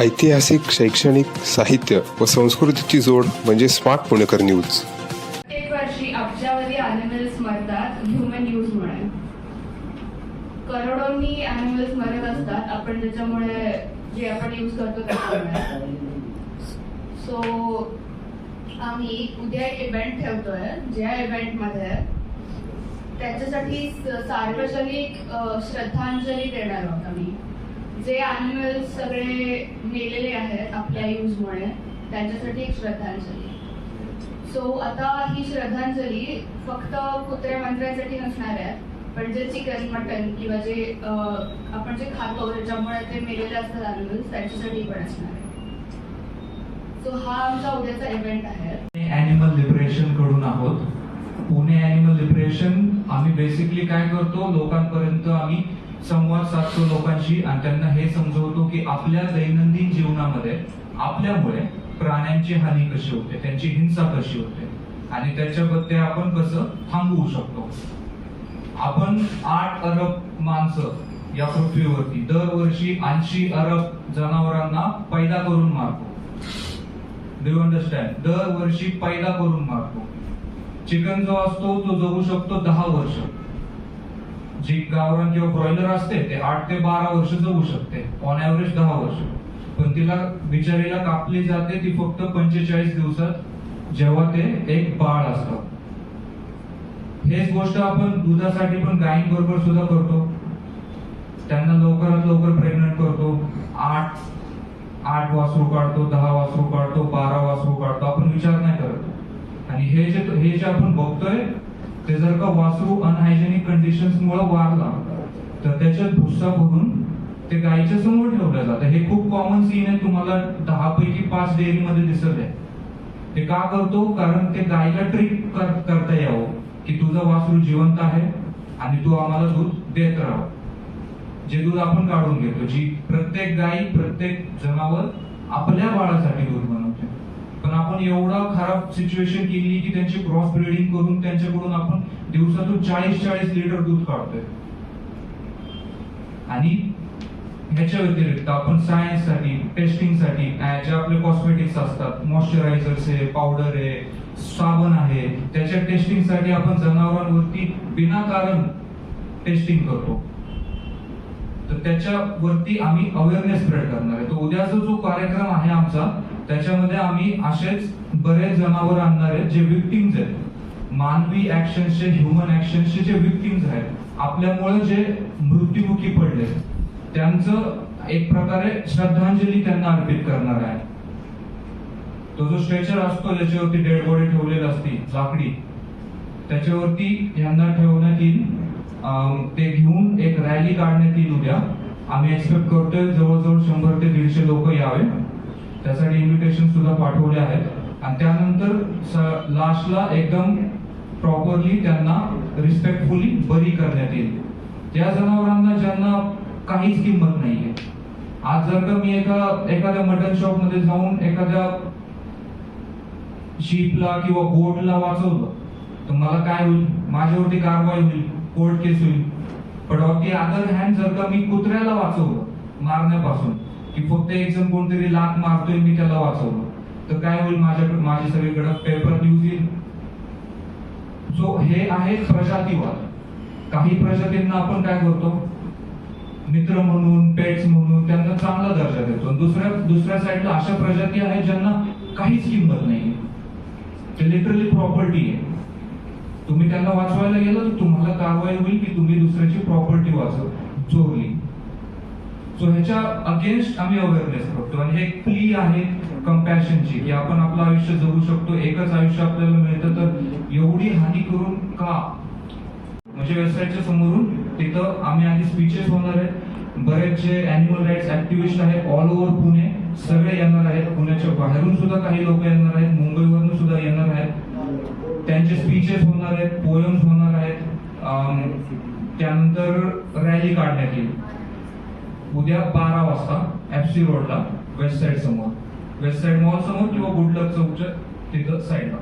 ऐतिहासिक शैक्षणिक साहित्य व संस्कृतीची जोड म्हणजे स्मार्ट पुणेकर न्यूज. प्रत्येक वर्षी अब्जावधी अॅनिमल्स मरतात ह्युमन यूजमुळे करोडोंनी अॅनिमल्स मरत असतात. आपण त्याच्यामुळे जे आपण यूज करतो त्याच्यामुळे. सो आम्ही उद्या एक इव्हेंट ठेवतोय. ज्या इव्हेंटमध्ये त्याच्यासाठी सार्वजनिक श्रद्धांजली देणार आहोत आम्ही. जे अॅनिमल्स सगळे मेलेले आहेत आपल्या यूजमुळे त्यांच्यासाठी एक श्रद्धांजली. सो आता ही श्रद्धांजली फक्त कुत्र्या मंत्र्यांसाठी नसणार आहे पण जे चिकन मटन किंवा जे आपण जे खातो ज्याच्यामुळे ते मेलेले असतात अॅनिमल्स त्यांच्यासाठी पण असणार आहे. सो हा आमचा उद्याचा इव्हेंट आहे. अॅनिमल लिबरेशनकडून आहोत. पुणे अॅनिमल लिबरेशन आम्ही बेसिकली काय करतो लोकांपर्यंत आम्ही संवाद साधतो लोकांशी आणि त्यांना हे समजवतो की आपल्या दैनंदिन जीवनामध्ये आपल्यामुळे प्राण्यांची हानी कशी होते त्यांची हिंसा कशी होते आणि त्याच्याबद्दल आपण कसं थांबवू शकतो? आपण आठ अरब माणसं या पृथ्वीवरती दरवर्षी ऐंशी अरब जनावरांना पैदा करून मारतो. डू अंडरस्टँड दरवर्षी पैदा करून मारतो. चिकन जो असतो तो जगू शकतो दहा वर्ष. जी गावरान किंवा ब्रॉयलर असते ते आठ ते बारा वर्ष जगू शकते. ऑन ॲव्हरेज दहा वर्ष. पण तिला बिचारीला कापली जाते ती फक्त पंचेचाळीस दिवसात जेव्हा ते एक बाळ असतं. हेच गोष्ट आपण दुधासाठी पण गायींबरोबर सुद्धा करतो. त्यांना लवकरात लवकर प्रेग्नंट करतो. आठ आठ वासरू काढतो दहा वासरू काढतो बारा वासरू काढतो. आपण विचार नाही करत. आणि हे जे हे जे आपण बघतोय ते जर का वासरू अनहायजेनिक कंडिशन्स मुळे वारला तर त्याच्यात भुस्सा भरून ते गायीच्या समोर ठेवलं जातं. हे खूप कॉमन सीन आहे तुम्हाला दहा पैकी पाच डेअरी मध्ये दिसत आहे ते का करतो? कारण ते गायीला ट्रिक करता यावं की तुझं वासरू जिवंत आहे आणि तू आम्हाला दूध देत राहा. जे दूध आपण काढून घेतो जी प्रत्येक गाई प्रत्येक जनावर आपल्या बाळासाठी दूध बनवते पण आपण एवढा खराब सिच्युएशन केली की त्यांची क्रॉस ब्रिडिंग करून त्यांच्याकडून आपण दिवसातून चाळीस चाळीस लिटर दूध काढतोय. आणि ह्याच्या व्यतिरिक्त आपण सायन्ससाठी टेस्टिंगसाठी जे आपले कॉस्मेटिक्स असतात मॉइश्चरायझर्स आहे पावडर आहे साबण आहे त्याच्या टेस्टिंगसाठी आपण जनावरांवरती विनाकारण टेस्टिंग करतो. तर त्याच्यावरती आम्ही अवेअरनेस स्प्रेड करणार आहे. तर उद्याचा जो कार्यक्रम आहे आमचा त्याच्यामध्ये आम्ही असेच बरेच जनावर आणणार आहेत जे विक्टिम्स आहेत. मानवी ऍक्शन्सचे ह्युमन ऍक्शन्सचे जे विक्टिम्स आहेत आपल्यामुळे जे मृत्यूमुखी पडले त्यांचं एक प्रकारे श्रद्धांजली त्यांना अर्पित करणार आहे. तो जो स्ट्रेचर असतो ज्याच्यावरती डेड बॉडी ठेवलेली असती लाकडी त्याच्यावरती यांना ठेवण्यात येईल. अं, ते घेऊन एक रॅली काढण्यात येईल उद्या. आम्ही एक्सपेक्ट करतोय जवळजवळ शंभर ते दीडशे लोक यावे. त्यासाठी इन्व्हिटेशन सुद्धा पाठवले आहेत. आणि त्यानंतर लास्टला एकदम प्रॉपरली त्यांना रिस्पेक्टफुली बरी करण्यात येईल. त्या जनावरांना ज्यांना काहीच किंमत नाहीये. आज जर का मी एका एखाद्या मटन शॉपमध्ये जाऊन एखाद्या शीपला किंवा गोटला वाचवलं तर मला काय होईल? माझ्यावरती कारवाई होईल कोर्ट केस होईल. पण ऑन दी अदर हँड जर का मी कुत्र्याला वाचवलं मारण्यापासून की फक्त एक जण कोणतरी लात मारतोय मी त्याला वाचवलं. तर काय होईल माझ्याकडे माझे सगळीकडे पेपर न्यूज येईल. सो हे आहे प्रजातीवाद. काही प्रजातींना आपण काय करतो? मित्र म्हणून पेट्स म्हणून त्यांना चांगला दर्जा देतो. आणि दुसऱ्या दुसऱ्या साईडला अशा प्रजाती आहेत ज्यांना काहीच किंमत नाही. ते लिटरली प्रॉपर्टी आहे. तुम्ही त्यांना वाचवायला गेलं तर तुम्हाला कारवाई होईल की तुम्ही दुसऱ्याची प्रॉपर्टी वाचव. चोरली सो ह्याच्या अगेन्स्ट आम्ही अवेअरनेस करतो आणि हे एक प्ली आहे कम्पॅशनची की आपण आपलं आयुष्य जगू शकतो. एकच आयुष्य आपल्याला मिळतं तर एवढी हानी करून का? म्हणजे वेबसाईटच्या समोरून तिथं आम्ही आधी स्पीचेस होणार आहेत. बरेचसे अॅनिमल राईट्स ऍक्टिव्हिस्ट आहेत ऑल ओव्हर पुणे. सगळे येणार आहेत पुण्याच्या बाहेरून सुद्धा काही लोक येणार आहेत. मुंबईवरून सुद्धा येणार आहेत. त्यांचे स्पीचेस होणार आहेत पोयम्स होणार आहेत. त्यानंतर रॅली काढण्यात येईल. उद्या बारा वाजता एफ सी रोडला वेस्ट साईड समोर. वेस्ट साईड मॉल समोर किंवा गुडलक चौकच्या तिथं साईडला